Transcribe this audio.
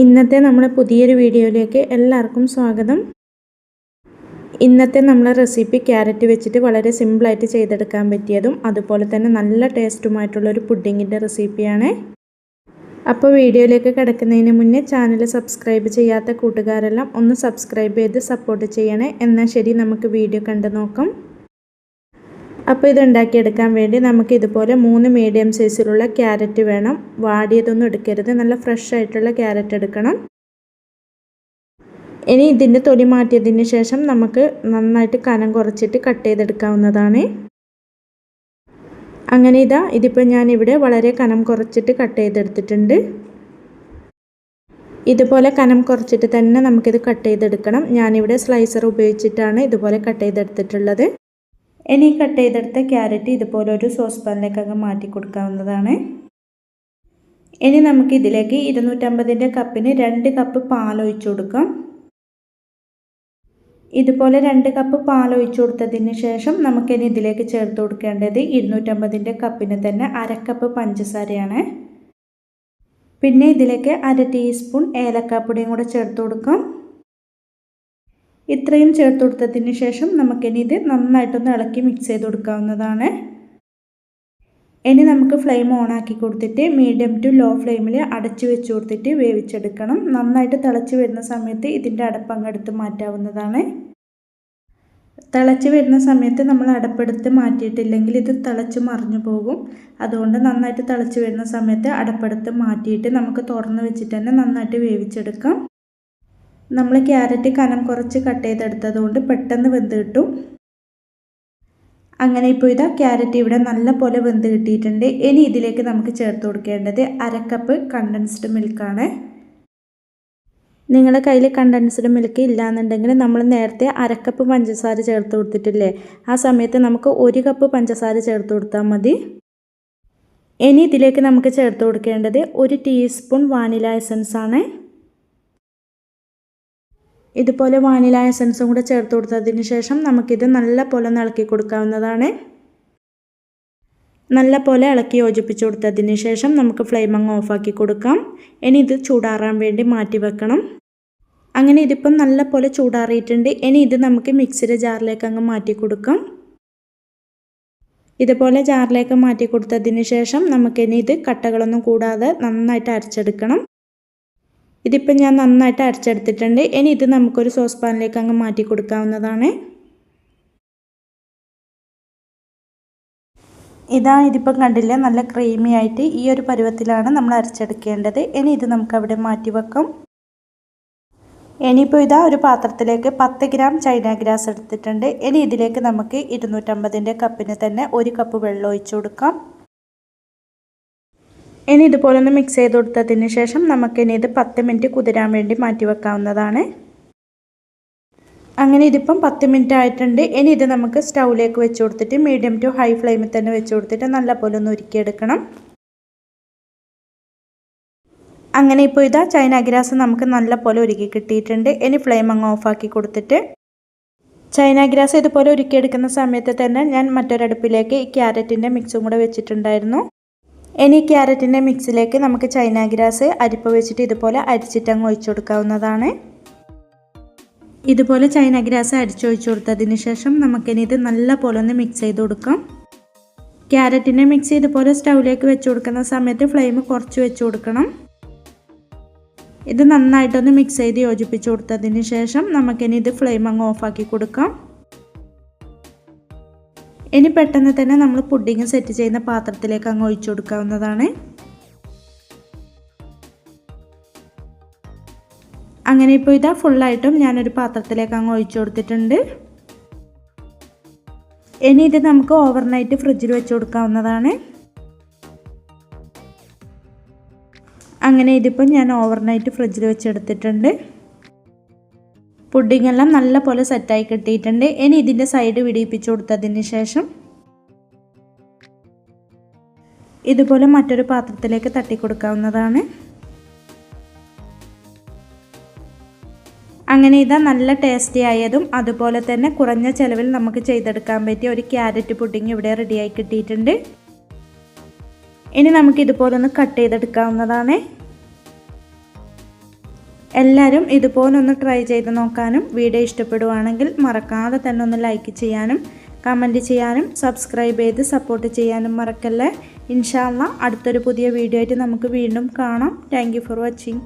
ഇന്നത്തെ നമ്മുടെ പുതിയൊരു വീഡിയോയിലേക്ക് എല്ലാവർക്കും സ്വാഗതം. ഇന്നത്തെ നമ്മളെ റെസിപ്പി ക്യാരറ്റ് വെച്ചിട്ട് വളരെ സിമ്പിളായിട്ട് ചെയ്തെടുക്കാൻ പറ്റിയതും അതുപോലെ തന്നെ നല്ല ടേസ്റ്റുമായിട്ടുള്ളൊരു പുഡിങ്ങിന്റെ റെസിപ്പിയാണ്. അപ്പോൾ വീഡിയോയിലേക്ക് കിടക്കുന്നതിന് മുന്നേ ചാനൽ സബ്സ്ക്രൈബ് ചെയ്യാത്ത കൂട്ടുകാരെല്ലാം ഒന്ന് സബ്സ്ക്രൈബ് ചെയ്ത് സപ്പോർട്ട് ചെയ്യണേ. എന്നാൽ ശരി നമുക്ക് വീഡിയോ കണ്ടു നോക്കാം. അപ്പോൾ ഇത് ഉണ്ടാക്കിയെടുക്കാൻ വേണ്ടി നമുക്ക് ഇതുപോലെ മൂന്ന് മീഡിയം സൈസിലുള്ള ക്യാരറ്റ് വേണം. വാടിയതൊന്നും എടുക്കരുത്. നല്ല ഫ്രഷ് ആയിട്ടുള്ള ക്യാരറ്റ് എടുക്കണം. ഇനി ഇതിന്റെ തൊലി മാറ്റിയതിന് ശേഷം നമുക്ക് നന്നായിട്ട് കനം കുറച്ചിട്ട് കട്ട് ചെയ്തെടുക്കാവുന്നതാണ്. അങ്ങനെ ഇതാ ഇതിപ്പോൾ ഞാനിവിടെ വളരെ കനം കുറച്ചിട്ട് കട്ട് ചെയ്തെടുത്തിട്ടുണ്ട്. ഇതുപോലെ കനം കുറച്ചിട്ട് തന്നെ നമുക്കിത് കട്ട് ചെയ്തെടുക്കണം. ഞാനിവിടെ സ്ലൈസർ ഉപയോഗിച്ചിട്ടാണ് ഇതുപോലെ കട്ട് ചെയ്തെടുത്തിട്ടുള്ളത്. ഇനി കട്ട് ചെയ്തെടുത്ത ക്യാരറ്റ് ഇതുപോലെ ഒരു സോസ് പാനിലേക്കൊക്കെ മാറ്റി കൊടുക്കാവുന്നതാണ്. ഇനി നമുക്ക് ഇതിലേക്ക് ഇരുന്നൂറ്റമ്പതിന്റെ കപ്പിന് രണ്ട് കപ്പ് പാൽ ഒഴിച്ചു കൊടുക്കാം. ഇതുപോലെ രണ്ട് കപ്പ് പാൽ ഒഴിച്ചു കൊടുത്തതിന് ശേഷം നമുക്കിനി ഇതിലേക്ക് ചേർത്ത് കൊടുക്കേണ്ടത് ഇരുന്നൂറ്റമ്പതിന്റെ കപ്പിന് തന്നെ അരക്കപ്പ് പഞ്ചസാരയാണ്. പിന്നെ ഇതിലേക്ക് അര ടീസ്പൂൺ ഏലക്കാപ്പൊടിയും കൂടെ ചേർത്ത് കൊടുക്കാം. ഇത്രയും ചേർത്ത് കൊടുത്തതിന് ശേഷം നമുക്കിനി ഇത് നന്നായിട്ടൊന്ന് ഇളക്കി മിക്സ് ചെയ്ത് കൊടുക്കാവുന്നതാണ്. ഇനി നമുക്ക് ഫ്ലെയിം ഓണാക്കി കൊടുത്തിട്ട് മീഡിയം ടു ലോ ഫ്ലെയിമിൽ അടച്ചു വെച്ച് കൊടുത്തിട്ട് വേവിച്ചെടുക്കണം. നന്നായിട്ട് തിളച്ച് വരുന്ന സമയത്ത് ഇതിന്റെ അടപ്പങ്ങെടുത്ത് മാറ്റാവുന്നതാണ്. തിളച്ച് വരുന്ന സമയത്ത് നമ്മൾ അടപ്പെടുത്ത് മാറ്റിയിട്ടില്ലെങ്കിൽ ഇത് തിളച്ച് മറിഞ്ഞു പോകും. അതുകൊണ്ട് നന്നായിട്ട് തിളച്ച് വരുന്ന സമയത്ത് അടപ്പെടുത്ത് മാറ്റിയിട്ട് നമുക്ക് തുറന്ന് വെച്ചിട്ട് തന്നെ നന്നായിട്ട് വേവിച്ചെടുക്കാം. നമ്മൾ ക്യാരറ്റ് കനം കുറച്ച് കട്ട് ചെയ്തെടുത്തതുകൊണ്ട് പെട്ടെന്ന് വെന്ത് കിട്ടും. അങ്ങനെ ഇപ്പോൾ ഇതാ ക്യാരറ്റ് ഇവിടെ നല്ല പോലെ വെന്ത് കിട്ടിയിട്ടുണ്ട്. ഇനി ഇതിലേക്ക് നമുക്ക് ചേർത്ത് കൊടുക്കേണ്ടത് അരക്കപ്പ് കണ്ടൻസ്ഡ് മിൽക്കാണ് നിങ്ങളുടെ കയ്യിൽ കണ്ടൻസ്ഡ് മിൽക്ക് ഇല്ലാന്നുണ്ടെങ്കിൽ നമ്മൾ നേരത്തെ അരക്കപ്പ് പഞ്ചസാര ചേർത്ത് കൊടുത്തിട്ടില്ലേ? ആ സമയത്ത് നമുക്ക് ഒരു കപ്പ് പഞ്ചസാര ചേർത്ത് കൊടുത്താൽ മതി. ഇനി ഇതിലേക്ക് നമുക്ക് ചേർത്ത് കൊടുക്കേണ്ടത് ഒരു ടീസ്പൂൺ വാനില എസൻസ് ആണ്. ഇതുപോലെ വാനില എസൻസും കൂടെ ചേർത്ത് കൊടുത്തതിന് ശേഷം നമുക്കിത് നല്ല പോലെ ഒന്ന് ഇളക്കി കൊടുക്കാവുന്നതാണ്. നല്ല പോലെ ഇളക്കി യോജിപ്പിച്ച് കൊടുത്തതിന് ശേഷം നമുക്ക് ഫ്ലെയിം അങ്ങ് ഓഫാക്കി കൊടുക്കാം. ഇനി ഇത് ചൂടാറാൻ വേണ്ടി മാറ്റി വെക്കണം. അങ്ങനെ ഇതിപ്പം നല്ല പോലെ ചൂടാറിയിട്ടുണ്ട്. ഇനി ഇത് നമുക്ക് മിക്സിയുടെ ജാറിലേക്ക് അങ്ങ് മാറ്റി കൊടുക്കാം. ഇതുപോലെ ജാറിലേക്ക് മാറ്റി കൊടുത്തതിന് ശേഷം നമുക്കിനി ഇത് കട്ടകളൊന്നും കൂടാതെ നന്നായിട്ട് അരച്ചെടുക്കണം. ഇതിപ്പോൾ ഞാൻ നന്നായിട്ട് അരച്ചെടുത്തിട്ടുണ്ട്. ഇനി ഇത് നമുക്കൊരു സോസ് പാനിലേക്ക് അങ്ങ് മാറ്റി കൊടുക്കാവുന്നതാണ്. ഇതാ ഇതിപ്പം കണ്ടില്ല നല്ല ക്രീമി ആയിട്ട് ഈ ഒരു പരുവത്തിലാണ് നമ്മൾ അരച്ചെടുക്കേണ്ടത്. ഇനി ഇത് നമുക്ക് അവിടെ മാറ്റി വെക്കാം. ഇനിയിപ്പോൾ ഇതാ ഒരു പാത്രത്തിലേക്ക് പത്ത് ഗ്രാം ചൈന ഗ്രാസ് എടുത്തിട്ടുണ്ട്. ഇനി ഇതിലേക്ക് നമുക്ക് ഇരുന്നൂറ്റമ്പതിന്റെ കപ്പിന് തന്നെ ഒരു കപ്പ് വെള്ളം ഒഴിച്ചു കൊടുക്കാം. ഇനി ഇതുപോലെ ഒന്ന് മിക്സ് ചെയ്ത് കൊടുത്തതിന് ശേഷം നമുക്കിനി ഇത് പത്ത് മിനിറ്റ് കുതിരാൻ വേണ്ടി മാറ്റി വെക്കാവുന്നതാണ്. അങ്ങനെ ഇതിപ്പം പത്ത് മിനിറ്റ് ആയിട്ടുണ്ട്. ഇനി ഇത് നമുക്ക് സ്റ്റൗവിലേക്ക് വെച്ച് കൊടുത്തിട്ട് മീഡിയം ടു ഹൈ ഫ്ലെയിമിൽ തന്നെ വെച്ച് കൊടുത്തിട്ട് നല്ല പോലെ ഒന്ന് ഉരുക്കിയെടുക്കണം. അങ്ങനെ ഇപ്പോൾ ഇതാ ചൈന ഗ്രാസ് നമുക്ക് നല്ല പോലെ ഒരുക്കി കിട്ടിയിട്ടുണ്ട്. ഇനി ഫ്ലെയിം അങ്ങ് ഓഫാക്കി കൊടുത്തിട്ട് ചൈന ഗ്രാസ് ഇതുപോലെ ഒരുക്കിയെടുക്കുന്ന സമയത്ത് തന്നെ ഞാൻ മറ്റൊരടുപ്പിലേക്ക് ഈ ക്യാരറ്റിന്റെ മിക്സും കൂടെ വെച്ചിട്ടുണ്ടായിരുന്നു. ഇനി ക്യാരറ്റിന്റെ മിക്സിലേക്ക് നമുക്ക് ചൈന ഗ്രാസ് അരിപ്പ് വെച്ചിട്ട് ഇതുപോലെ അരിച്ചിട്ടങ്ങ് ഒഴിച്ചു കൊടുക്കാവുന്നതാണ്. ഇതുപോലെ ചൈന ഗ്രാസ് അരിച്ചൊഴിച്ചു കൊടുത്തതിന് ശേഷം നമുക്കിനി ഇത് നല്ല പോലെ ഒന്ന് മിക്സ് ചെയ്ത് കൊടുക്കാം. ക്യാരറ്റിന്റെ മിക്സ് ഇതുപോലെ സ്റ്റൗവിലേക്ക് വെച്ച് കൊടുക്കുന്ന സമയത്ത് ഫ്ലെയിം കുറച്ച് വെച്ച് കൊടുക്കണം. ഇത് നന്നായിട്ടൊന്ന് മിക്സ് ചെയ്ത് യോജിപ്പിച്ച് കൊടുത്തതിന് ശേഷം നമുക്കിനി ഇത് ഫ്ലെയിം അങ്ങ് ഓഫാക്കി കൊടുക്കാം. ഇനി പെട്ടെന്ന് തന്നെ നമ്മൾ പുഡിങ് സെറ്റ് ചെയ്യുന്ന പാത്രത്തിലേക്ക് അങ്ങ് ഒഴിച്ചു കൊടുക്കാവുന്നതാണ്. അങ്ങനെ ഇപ്പോൾ ഇതാ ഫുള്ളായിട്ടും ഞാനൊരു പാത്രത്തിലേക്ക് അങ്ങ് ഒഴിച്ചു കൊടുത്തിട്ടുണ്ട്. ഇനി ഇത് നമുക്ക് ഓവർനൈറ്റ് ഫ്രിഡ്ജിൽ വെച്ച് കൊടുക്കാവുന്നതാണ്. അങ്ങനെ ഇതിപ്പോൾ ഞാൻ ഓവർനൈറ്റ് ഫ്രിഡ്ജിൽ വെച്ചെടുത്തിട്ടുണ്ട് പുഡിംഗ് എല്ലാം നല്ല പോലെ സെറ്റായി കിട്ടിയിട്ടുണ്ട്. ഇനി ഇതിന്റെ സൈഡ് വിടിയിപ്പിച്ച് കൊടുത്തതിന് ശേഷം ഇതുപോലെ മറ്റൊരു പാത്രത്തിലേക്ക് തട്ടി കൊടുക്കാവുന്നതാണ് അങ്ങനെ ഇതാ നല്ല ടേസ്റ്റി ആയതും അതുപോലെ തന്നെ കുറഞ്ഞ ചിലവിൽ നമുക്ക് ചെയ്തെടുക്കാൻ പറ്റിയ ഒരു ക്യാരറ്റ് പുഡിംഗ് ഇവിടെ റെഡിയായി കിട്ടിയിട്ടുണ്ട്. ഇനി നമുക്ക് ഇതുപോലെ ഒന്ന് കട്ട് ചെയ്തെടുക്കാവുന്നതാണ്. എല്ലാവരും ഇതുപോലൊന്ന് ട്രൈ ചെയ്ത് നോക്കാനും വീഡിയോ ഇഷ്ടപ്പെടുവാണെങ്കിൽ മറക്കാതെ തന്നെ ഒന്ന് ലൈക്ക് ചെയ്യാനും കമന്റ് ചെയ്യാനും സബ്സ്ക്രൈബ് ചെയ്ത് സപ്പോർട്ട് ചെയ്യാനും മറക്കല്ലേ. ഇൻഷാല്ല അടുത്തൊരു പുതിയ വീഡിയോ ആയിട്ട് നമുക്ക് വീണ്ടും കാണാം. Thank for watching